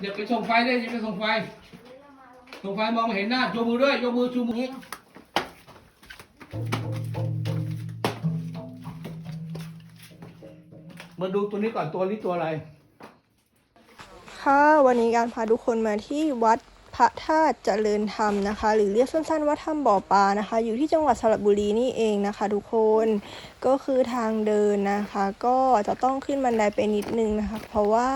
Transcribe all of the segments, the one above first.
เดี๋ยวไปส่งไฟได้จะไปส่งไฟ ส่งไฟมองไม่เห็นหน้าโยมือด้วยยกมือชูมือมาดูตัวนี้ก่อนตัวนี้ตัวอะไร ค่ะวันนี้การพาทุกคนมาที่วัด พระธาตุเจริญธรรมนะคะ หรือเรียกสั้นๆว่าถ้ำบ่อปลานะคะ อยู่ที่จังหวัดสระบุรีนี่เองนะคะ ทุกคนก็คือทางเดินนะคะ ก็จะต้องขึ้นบันไดไปนิดนึงนะคะ เพราะว่า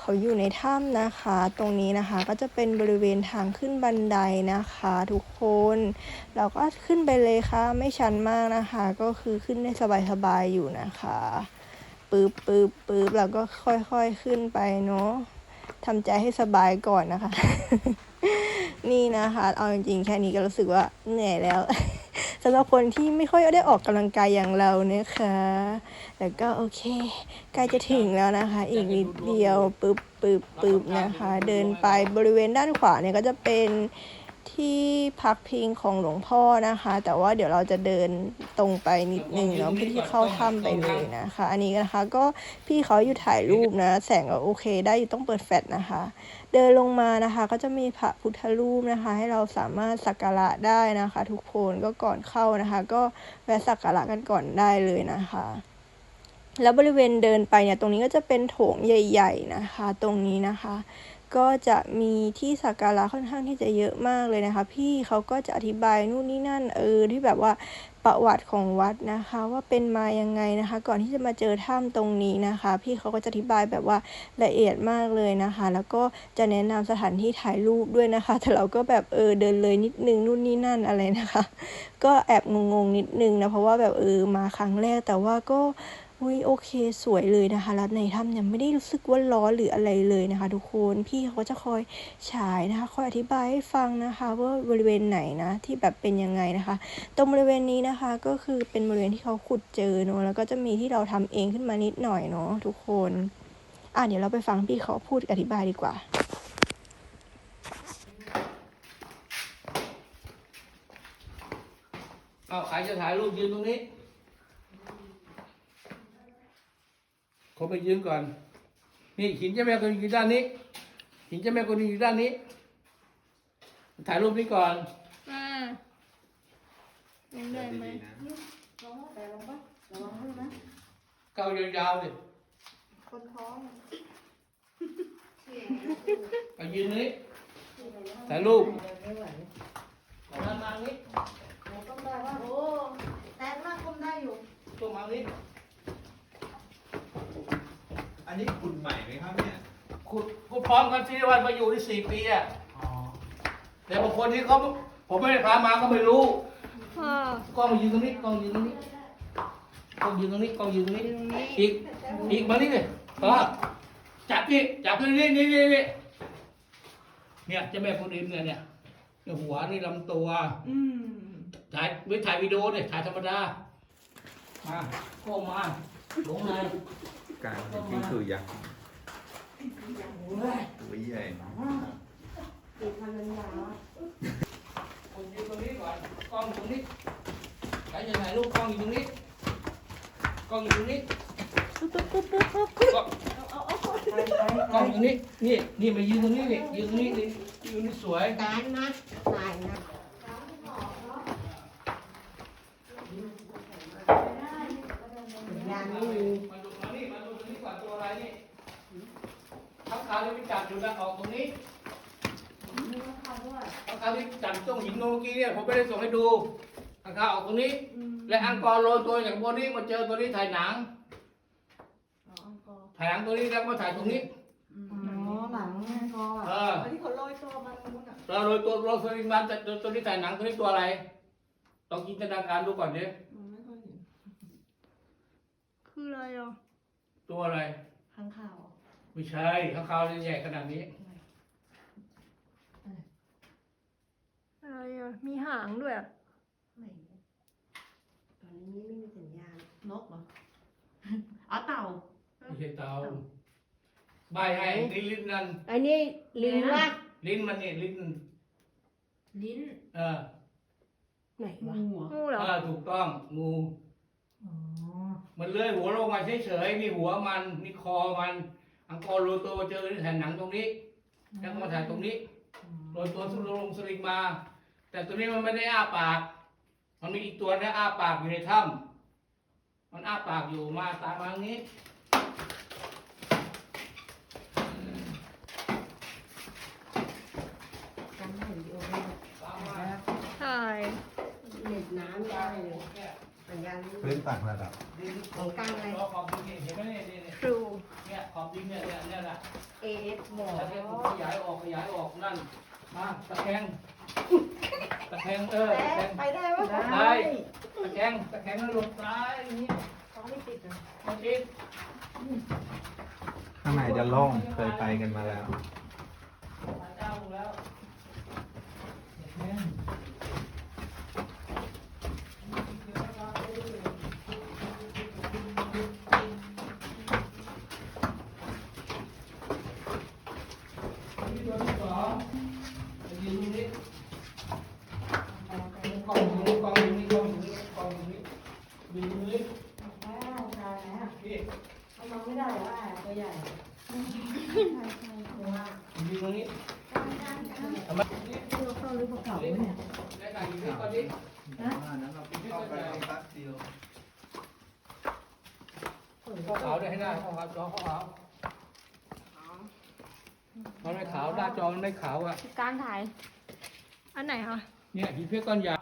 เขาอยู่ในถ้ำนะคะ ตรงนี้นะคะก็จะเป็นบริเวณทางขึ้นบันไดนะคะ ทุกคนเราก็ขึ้นไปเลยค่ะไม่ชันมากนะคะ ก็คือขึ้นได้สบายๆอยู่นะคะปึ๊บปึ๊บปึ๊บแล้วก็ค่อยๆขึ้นไปเนาะ ทำใจให้สบายก่อนนะคะ นี่นะคะ เอาจริงๆแค่นี้ก็รู้สึกว่าเหนื่อยแล้วสำหรับคนที่ไม่ค่อยได้ออกกำลังกายอย่างเรานะคะ แล้วก็โอเคใกล้จะถึงแล้วนะคะ อีกนิดเดียวปึ๊บปึ๊บปึ๊บนะคะ เดินไปบริเวณด้านขวาเนี่ยก็จะเป็น ที่พักพิงของหลวงพ่อนะคะ แต่ว่าเดี๋ยวเราจะเดินตรงไปนิดนึงเนาะเพื่อที่เข้าถ้ำไปเลยนะคะ อันนี้นะคะก็พี่เขาอยู่ถ่ายรูปนะ แสงก็โอเค ได้อยู่ต้องเปิดแฟลชนะคะ เดินลงมานะคะก็จะมีพระพุทธรูปนะคะ ให้เราสามารถสักการะได้นะคะ ทุกคนก็ก่อนเข้านะคะ ก็แวะสักการะกันก่อนได้เลยนะคะแล้วบริเวณเดินไปเนี่ยตรงนี้ก็จะเป็นโถงใหญ่ ๆนะคะ ตรงนี้นะคะ ก็จะมีที่สักการะค่อนข้างที่จะเยอะมากเลยนะคะ พี่เขาก็จะอธิบายนู่นนี่นั่นเออที่แบบว่าประวัติของวัดนะคะ ว่าเป็นมายังไงนะคะ ก่อนที่จะมาเจอถ้ำตรงนี้นะคะ พี่เขาก็จะอธิบายแบบว่าละเอียดมากเลยนะคะ แล้วก็จะแนะนำสถานที่ถ่ายรูปด้วยนะคะ แต่เราก็แบบเออเดินเลยนิดนึงนู่นนี่นั่นอะไรนะคะ ก็แอบงงๆนิดนึงนะเพราะว่าแบบเออมาครั้งแรกแต่ว่าก็ อุ้ยโอเคสวยเลยนะคะ แล้วในถ้ำเนี่ยไม่ได้รู้สึกว่าร้อนหรืออะไรเลยนะคะ ทุกคนพี่เขาก็จะคอยฉายนะคะคอยอธิบายให้ฟังนะคะว่าบริเวณไหนนะที่แบบเป็นยังไงนะคะ ตรงบริเวณนี้นะคะก็คือเป็นบริเวณที่เขาขุดเจอเนอะแล้วก็จะมีที่เราทำเองขึ้นมานิดหน่อยเนาะทุกคนอะเดี๋ยวเราไปฟังพี่เขาพูดอธิบายดีกว่าเอาใครจะถ่ายรูปยืนตรงนี้ เขาไปยืนก่อน นี่หินเจ้าแม่คนอยู่ด้านนี้ หินเจ้าแม่คนอยู่ด้านนี้ ถ่ายรูปนี้ก่อน อ่ายังได้ไหมเก้ายาวๆเลยคนท้องเอายืนนี้ ถ่ายรูปมามานี้ต้องได้ว่าโอ้แต่มากก้มได้อยู่ ตัวมานี้ อันนี้คุณใหม่ไหมครับเนี่ย ขุดขุดพร้อมกันที่วันมาอยู่ที่สี่ปีอะอ๋อ แต่บางคนที่เขาผมไม่ได้พามาก็ไม่รู้ค่ะกล้องยืนตรงนี้กล้องยืนตรงนี้กล้องยืนตรงนี้กล้องยืนตรงนี้อีกอีกมานี่เลยเออจับนี่จับนี่นี่นี่นี่นี่เนี่ยเจะแม่คนอื่นเนี่ยเนี่ยเนี่ยหัวนี่ลำตัวอืมถ่ายไม่ถ่ายวิดีโอเนี่ยถ่ายธรรมดามาโค้งมาลงเลยการกิ้งคือยักษ์โอ้ยตัวใหญ่มากติดพันธุ์ยาวคนยืนตรงนี้ก่อนกล้องอยู่ตรงนี้ใครจะถ่ายรูปกล้องอยู่ ตรงนี้กล้องอยู่ตรงนี้กล้องกล้องอยู่นี่นี่นี่มายืนตรงนี้นี่ยืนตรงนี้นี่ยืนนี่สวยแต่นะตายนะยางนี่มีมาดูม ก่อนตัวอะไรนี่ทักขาวที่ไปจับอยู่นะออกตรงนี้ทักขาวที่จับตรงหินเมื่อกี้เนี่ยผมไม่ได้ส่งให้ดูทักขาวออกตรงนี้ และอังกอร์โรยตัวอย่างบนนี้มาเจอตัวนี้ถ่ายหนังถ่ายหนังตัวนี้แล้วมาถ่ายตรงนี้อ๋อหลังแม่คอเออที่เขาลอยตัวมันนู้นอะเราโรยตัวโรยตัวนี้มาแต่ตัวนี้ถ่ายหนังตัวนี้ตัวอะไรต้องจินตนาการดูก่อนเนี่ยไม่ค่อยเห็นคืออะไรอะ ตัวอะไรข้างข่าวไม่ใช่ข้างขาวใหญ่ขนาดนี้ อะไรอะมีหางด้วยอะไม่ตอนนี้ไม่มีสัญญาณนกเหรออ๋อเต่า ไม่ใช่เตาใบให้นี่ลิ้นนั่นอันนี้ลิงวะลิ้นมันนี่ลิ้นลิ้น เออไหนวะงูเหรอเออถูกต้องงูอ๋อ มันเลื่อยหัวลงมาเฉยๆนี่หัวมันนี่คอมัน อังกอร์โรตัวมาเจอที่แผ่นหนังตรงนี้ แล้วก็มาถ่ายตรงนี้โดยตัวสุลงสลิงมา แต่ตัวนี้มันไม่ได้อ้าปาก มันมีอีกตัวเนี้อ้าปากอยู่ในถ้ำมันอ้าปากอยู่มาตามมาทางนี้การถ่ายวิดีโอได้ตามมา ใช่ เน็ตน้ำได้เลยเนี่ ยสัญญาณไม่พื้นต่างระดับดินของกลางอะไรรอขอบดินเนี่ยเห็นไหมเนี่ยเนี่ยเนี่ยครูเนี่ยขอบดินเนี่ยเนี่ยเนี่ยแหละ AF บอกแล้วเนี่ยผมขยายออกขยายออกนั่นมาตะแคงตะแคงเออตะแคงไปได้ปะได้ตะแคงตะแคงแล้วหลบซ้ายอย่างนี้เขาไม่ติดนะมาติดข้างในจะโล่งเคยไปกันมาแล้ว มาเจ้าลงแล้วตะแคงนี่ตัวที่สองจะยืนตรงนี้กล้องอยู่นี่กล้องอยู่นี่กล้องอยู่นี่กล้องอยู่นี่ ยืนตรงนี้แล้วตายแล้วนี่เอามาไม่ได้หรอว่าตัวใหญ่ใช่ใช่เพราะว่ายืนตรงนี้ทำไมเราเข้าหรือเปล่าเนี่ยได้การยืนนี่ก่อนดินั้นเราเข้าไปแป๊บเดียวข้อขาวด้วยให้หน้าข้อขาวจอข้อขาวมันไม่ขาวหน้าจอมันไม่ขาวอะการถ่าย อันไหนคะเนี่ยหินเพชรก้อนใหญ่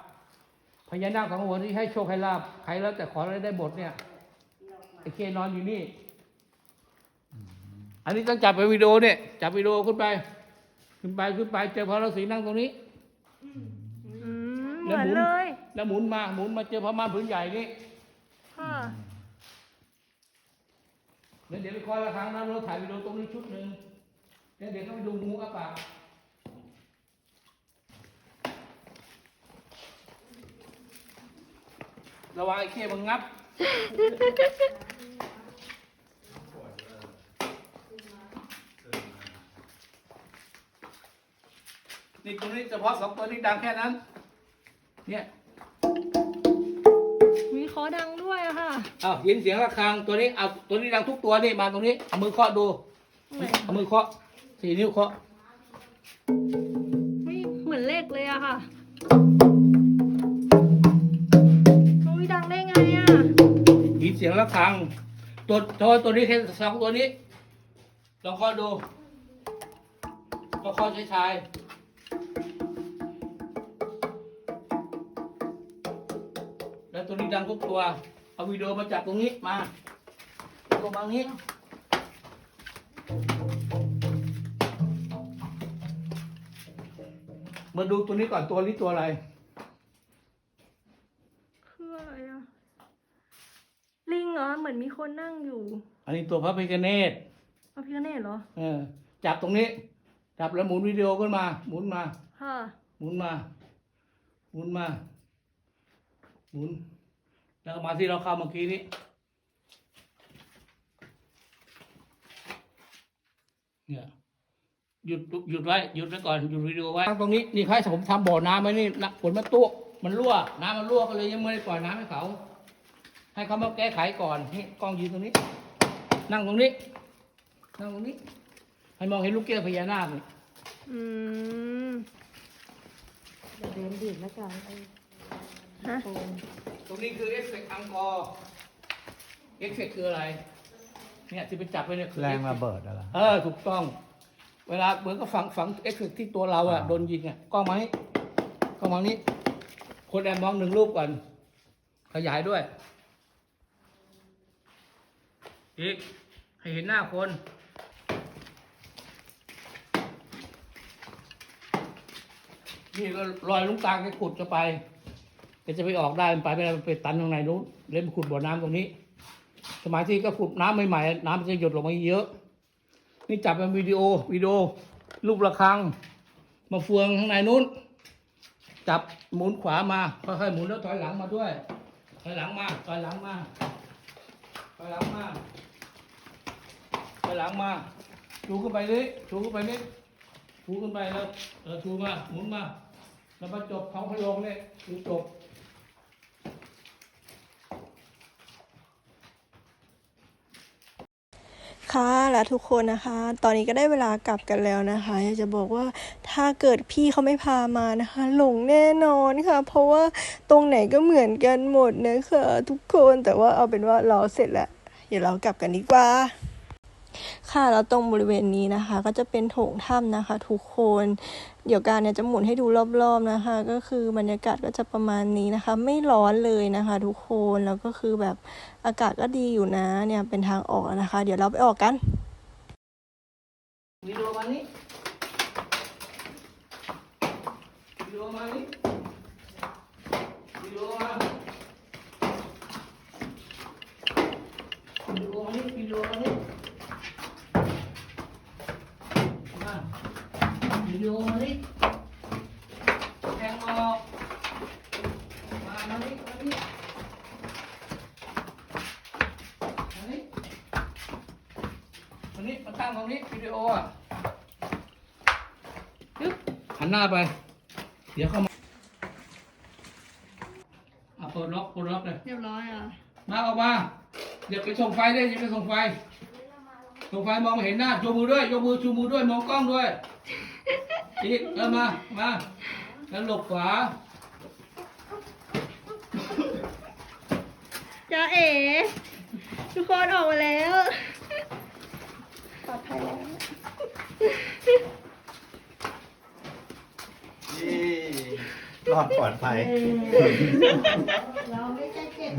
พญานาคสองหัวที่ให้โชคให้ลาบใครแล้วแต่ขออะไรได้หมดเนี่ยไอ้เคนอนอยู่นี่ อันนี้ต้องจับไปวิดีโอเนี่ย จับวิดีโอขึ้นไป ขึ้นไปขึ้นไปเจอพระฤาษีนั่งตรงนี้อืมเหมือนเลยแล้วหมุนมาหมุนมาเจอพระม่านผืนใหญ่นี่ค่ะเดี๋ยวเดี๋ยวไปคอยละครั้งนะเราถ่ายวิดีโอตรงนี้ชุดหนึ่งเดี๋ยวเดี๋ยวก็ไปดูงูอ้าปาก ระวังไอ้เขี้ยมันงับ นี่ตรงนี้เฉพาะสองตัวนี้ดังแค่นั้น เนี่ยมีคอดังด้วยอะค่ะ อ้าวยินเสียงระฆังตัวนี้เอาตัวนี้ดังทุกตัวนี่มาตรงนี้เอามือเคาะดูไหนเอามือเคาะสี่นิ้วเคาะ ยินเสียงระฆัง ตัวตัวตัวนี้แค่สองตัวนี้ลองคาะดูลองเคาะชายๆแล้วตัวนี้ดังทุกตัว เอาวิดีโอมาจับตรงนี้มาตรงมานี้มาดูตัวนี้ก่อนตัวนี้ตัวอะไร คืออะไรอะลิงเหรอ เหมือนมี คนนั่งอยู่ อันนี้ตัวพระพิฆเนศพระพิฆเนศเหรอ เออ จับตรงนี้ จับแล้วหมุนวิดีโอขึ้นมา หมุนมา ค่ะ หมุนมา หมุนมา หมุน แล้วก็มาที่เราเข้าเมื่อกี้นี้เนี่ยหยุดหยุดไว้หยุดไว้ก่อนหยุดวิดีโอไว้ตรงนี้นี่ใครผมทำบ่อน้ำไว้นี่นะฝนมันตัวมันรั่ว น้ำมันรั่วก็เลยยังไม่ได้ปล่อยน้ำให้เขา ให้เขามาแก้ไขก่อนนี่กล้องยืนตรงนี้ นั่งตรงนี้ นั่งตรงนี้ ให้มองเห็นลูกแก้วพญานาคนี่อืมเดี๋ยวเดินดีดแล้วกันไอ้ฮะโฟนตรงนี้คือเอฟเฟกต์อังกอร์เอฟเฟกต์คืออะไร เนี่ยที่ไปจับไปเนี่ยคือ แรงระเบิดอะไร เออถูกต้อง เวลาเหมือนกับฝังฝังเอฟเฟกต์ที่ตัวเราอะอ่า โดนยิงอะกล้องมานี้กล้องมานี้ คนแอบมองหนึ่งรูปก่อนขยายด้วย อีก ให้เห็นหน้าคน นี่ก็รอยลุงตาแกขุดจะไปแกจะไปออกได้มันไปไม่ได้มันไปตันตรงไหนนู้นเล่นขุดบ่อน้ำตรงนี้ สมัยที่ก็ขุดน้ำใหม่ๆน้ำมันจะหยดลงมาเยอะ นี่จับเป็นวิดีโอวิดีโอรูประฆัง มาเฟืองข้างในนู้น จับหมุนขวามาค่อยๆหมุนแล้วถอยหลังมาด้วยถอยหลังมาถอยหลังมาถอยหลังมา ถอยหลังมา ชูขึ้นไปนี้ชูขึ้นไปนี้ชูขึ้นไปแล้วเออชูมาหมุนมา แล้วมาจบเขาพะโลงเนี่ยชูจบค่ะแล้วทุกคนนะคะ ตอนนี้ก็ได้เวลากลับกันแล้วนะคะอยากจะบอกว่าถ้าเกิดพี่เขาไม่พามานะคะ หลงแน่นอนค่ะ เพราะว่าตรงไหนก็เหมือนกันหมดนะคะทุกคนแต่ว่าเอาเป็นว่าเราเสร็จแล้วเดี๋ยวเรากลับกันดีกว่า ค่ะแล้วตรงบริเวณนี้นะคะ ก็จะเป็นโถงถ้ำนะคะ ทุกคน เดี๋ยวการเนี่ยจะหมุนให้ดูรอบๆนะคะ ก็คือบรรยากาศก็จะประมาณนี้นะคะ ไม่ร้อนเลยนะคะ ทุกคนแล้วก็คือแบบอากาศก็ดีอยู่นะเนี่ยเป็นทางออกนะคะ เดี๋ยวเราไปออกกันวิดีโอมานี่วิดีโอมานี่วิดีโอมาวิดีโอมานี่วิดีโอมานี่มาวิดีโอมานี่แทงออกมามานี่มานี่มานี่ มานี่มาตั้งตรงนี้วิดีโออะปึ๊บหันหน้าไป เดี๋ยวเข้ามาอะเปิดล็อกเปิดล็อกเลย เรียบร้อยอะมาออกมาเดี๋ยวไปส่งไฟได้เดี๋ยวไปส่งไฟ ส่งไฟมองไม่เห็นหน้าชูมือด้วยยกมือชูมือด้วยมองกล้องด้วยอีกเออมามาแล้วหลบขวาจ้าเอ๋ทุกคนออกมาแล้วป ลอดภัยแล้วรอดปลอดภัย เราไม่ใช่เก่ง